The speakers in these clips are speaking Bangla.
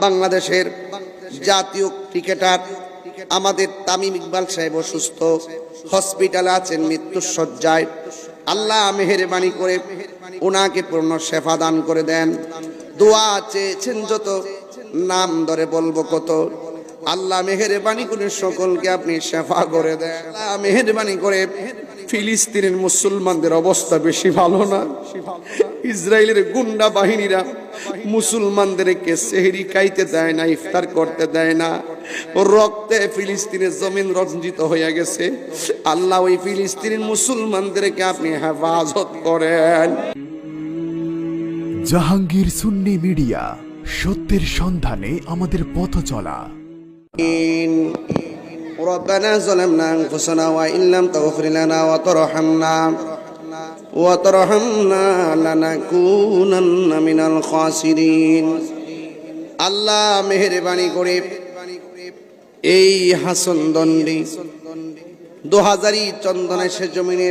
বাংলাদেশের জাতীয় ক্রিকেটার আমাদের তামিম ইকবাল সাহেব অসুস্থ হসপিটালে আছেন মৃত্যুর আল্লাহ মেহেরবানি করে ওনাকে পূর্ণ শেফা দান করে দেন। দোয়া চেয়েছেন যত, নাম ধরে বলব কত। আল্লাহ মেহেরবানি করে সকলকে আপনি শেফা করে দেন। আল্লাহ মেহেরবানি করে ফিলিস্তিনের মুসলমানদের অবস্থা বেশি ভালো না? ইসরায়েলের গুন্ডা বাহিনীরা মুসলমানদেরকে সেহরি খাইতে দেয় না ইফতার করতে দেয় না রক্তে ফিলিস্তিনের জমিন রঞ্জিত হয়ে গেছে আল্লাহ ওই ফিলিস্তিনের মুসলমানদেরকে আপনি হেফাজত করেন জাহাঙ্গীর সুন্নি মিডিয়া সত্যের সন্ধানে আমাদের পথ চলা ربنا ظلمنا أنفسنا وإن لم تغفر لنا وترحمنا وترحمنا لنكونن من الخاسرين আল্লাহ মেহেরবানি করে এই হাসন দণ্ডি দু হাজারি চন্দনের সে জমিনে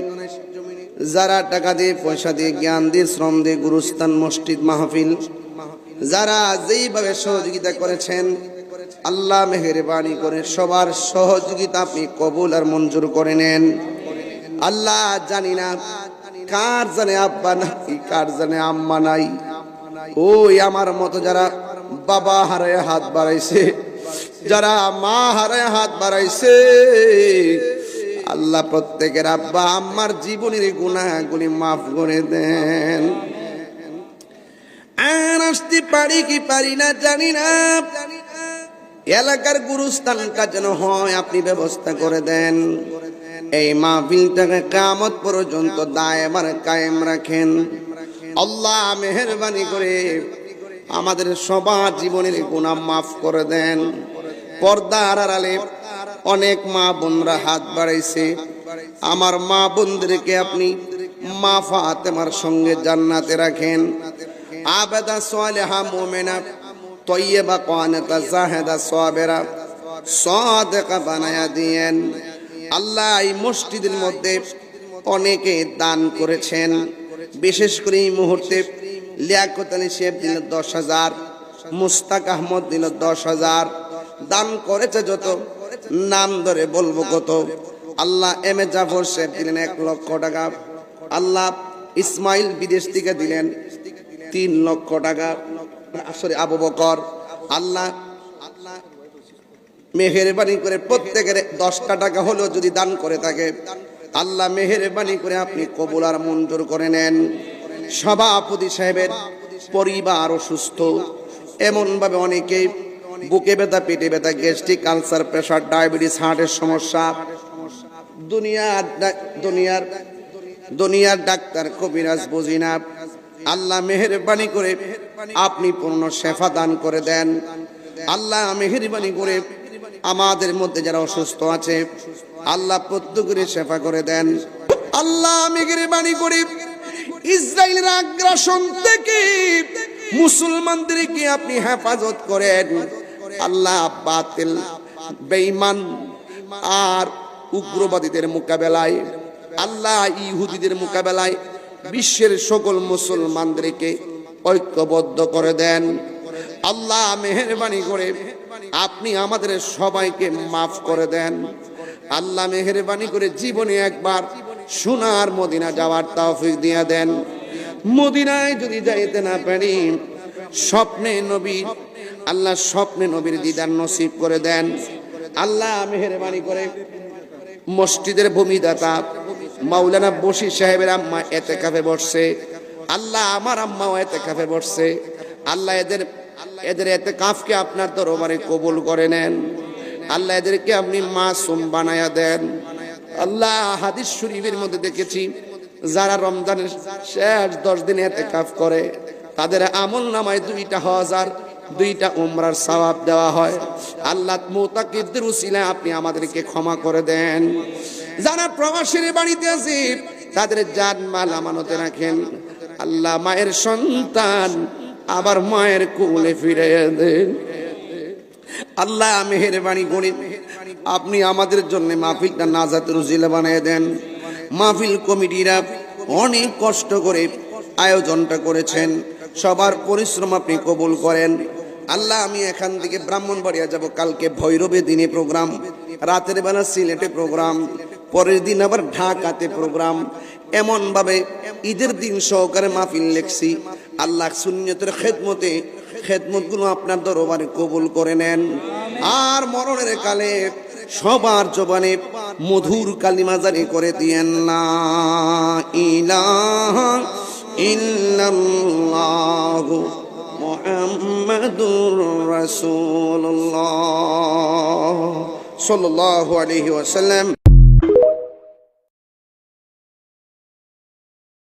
যারা টাকা দিয়ে পয়সা দিয়ে জ্ঞান দিয়ে শ্রম দিয়ে গুরুস্থান মসজিদ মাহফিল যারা যেইভাবে সহযোগিতা করেছেন আল্লাহ মেহেরবানি করে সবার সহযোগিতা আপনি কবুল আর মঞ্জুর করে নেন আল্লাহ জানি না কার জানে আব্বা নাই, কার জানে আম্মা নাই? ওই আমার মতো যারা বাবা হারায় হাত বাড়াইছে, যারা মা হারায় হাত বাড়াইছে, আল্লাহ প্রত্যেকের আব্বা, আম্মার জীবনের গুণাগুলি মাফ করে দেন। আর আসতে পারি কি পারি না জানি না। এলাকার গুরুস্থানটা যেন হয়, আপনি ব্যবস্থা করে দেন। এই মাহফিলটাকে কামত পর্যন্ত দায়বার কায়েম রাখেন। আল্লাহ মেহরবানি করে আমাদের সবার জীবনের গুণা মাফ করে দেন। পর্দার আড়ালে অনেক মা বোনরা হাত বাড়াইছে। আমার মা বোনদেরকে আপনি মা ফাতেমার সঙ্গে জান্নাতে রাখেন। আবেদা সোয়ালেহা মোমেনা তৈয়বা কানেতা জাহেদা সাবেরা সাদেকা বানায়া দিয়েন। আল্লাহ এই মসজিদের মধ্যে অনেকে দান করেছেন। বিশেষ করে এই মুহূর্তে লিয়াকত আলী শেখ দিল দশ হাজার, মুস্তাক আহমদ দিল দশ হাজার, দান করেছে যত, নাম ধরে বলব কত। আল্লাহ এম এ জাফর শেখ দিলেন এক লক্ষ টাকা। আল্লাহ ইসমাইল বিদেশ থেকে দিলেন তিন লক্ষ টাকা। আসলে আবু বকর। আল্লাহ মেহেরবানি করে প্রত্যেকের দশটা টাকা হলেও যদি দান করে থাকে, আল্লাহ মেহেরবানি করে আপনি কবুল আর মঞ্জুর করে নেন। সভাপতি সাহেবের পরিবার অসুস্থ। এমনভাবে অনেকে বুকে ব্যথা, পেটে ব্যথা, গ্যাস্ট্রিক আলসার, প্রেশার, ডায়াবেটিস, হার্টের সমস্যা। দুনিয়ার দুনিয়ার দুনিয়ার ডাক্তার কবিরাজ বুঝি না। আল্লাহ মেহেরবানি করে আপনি পূর্ণ শেফা দান করে দেন। আল্লাহ মেহেরবানি করে আমাদের মধ্যে যারা অসুস্থ আছে, আল্লাহ প্রত্যেকের শেফা করে দেন। আল্লাহ মেহেরবানি করে। ইসরায়েলের আগ্রাসন থেকে মুসলমানদেরকে আপনি হেফাজত করেন? আল্লাহ বাতিল, বেঈমান আর উগ্রবাদীদের মোকাবেলায়, আল্লাহ ইহুদিদের মোকাবেলায় বিশ্বের সকল মুসলমানদেরকে ঐক্যবদ্ধ করে দেন। আল্লাহ মেহরবানি করে আপনি আমাদের সবাইকে মাফ করে দেন। আল্লাহ মেহরবানি করে জীবনে একবার সোনার মদিনা যাওয়ার তৌফিক দিয়ে দেন। মদিনায় যদি যাইতে না পারি, স্বপ্নে নবী, আল্লাহ স্বপ্নে নবীর দিদার নসিব করে দেন। আল্লাহ মেহরবানি করে মসজিদের ভূমিদাতা মাওলানা বশির সাহেবের আম্মা এতে কাফে বসছে। আল্লাহ আমার আম্মাও এতে কাফে বসছে। আল্লাহ এদের এদের এতে কাফকে আপনার দরবারে কবুল করে নেন। আল্লাহ এদেরকে আপনি মাসুম বানায়া দেন। আল্লাহ হাদিস শরীফের মধ্যে দেখেছি, যারা রমজানের শেষ দশ দিনে এতে কাফ করে, তাদের আমল নামায় দুইটা হাজার দুইটা উমরার সওয়াব দেওয়া হয়। আল্লাহ মোতাকিবদের উসিলায় আপনি আমাদেরকে ক্ষমা করে দেন। যারা প্রবাসীর বাড়িতে আছে, তাদের জান মাল আমানতে রাখেন। আল্লাহ মায়ের সন্তান আবার মায়ের কোলে ফিরে দেন। আল্লাহ মেহেরবানি করি। আপনি আমাদের জন্য মাহফিলটা নাজাতের উজিলা বানিয়ে দেন। মাহফিল কমিটিরা অনেক কষ্ট করে আয়োজনটা করেছেন। সবার পরিশ্রম আপনি কবুল করেন। আল্লাহ, আমি এখান থেকে ব্রাহ্মণবাড়িয়া যাব। কালকে ভৈরবে দিনে প্রোগ্রাম, রাতের বেলা সিলেটে প্রোগ্রাম, পরের দিন আবার ঢাকাতে প্রোগ্রাম। এমন ভাবে ঈদের দিন সহকারে মাহফিল লেখছি। আল্লাহ সুন্নতের খেদমতে খেদমতগুলো আপনার দরবারে কবুল করে নেন। আর মরণের কালে সবার জবানে মধুর কালিমাজারি করে দিয়েন না ইলাহা ইল্লাল্লাহু রাসূলুল্লাহ সাল্লাল্লাহু আলাইহি ওয়াসাল্লাম।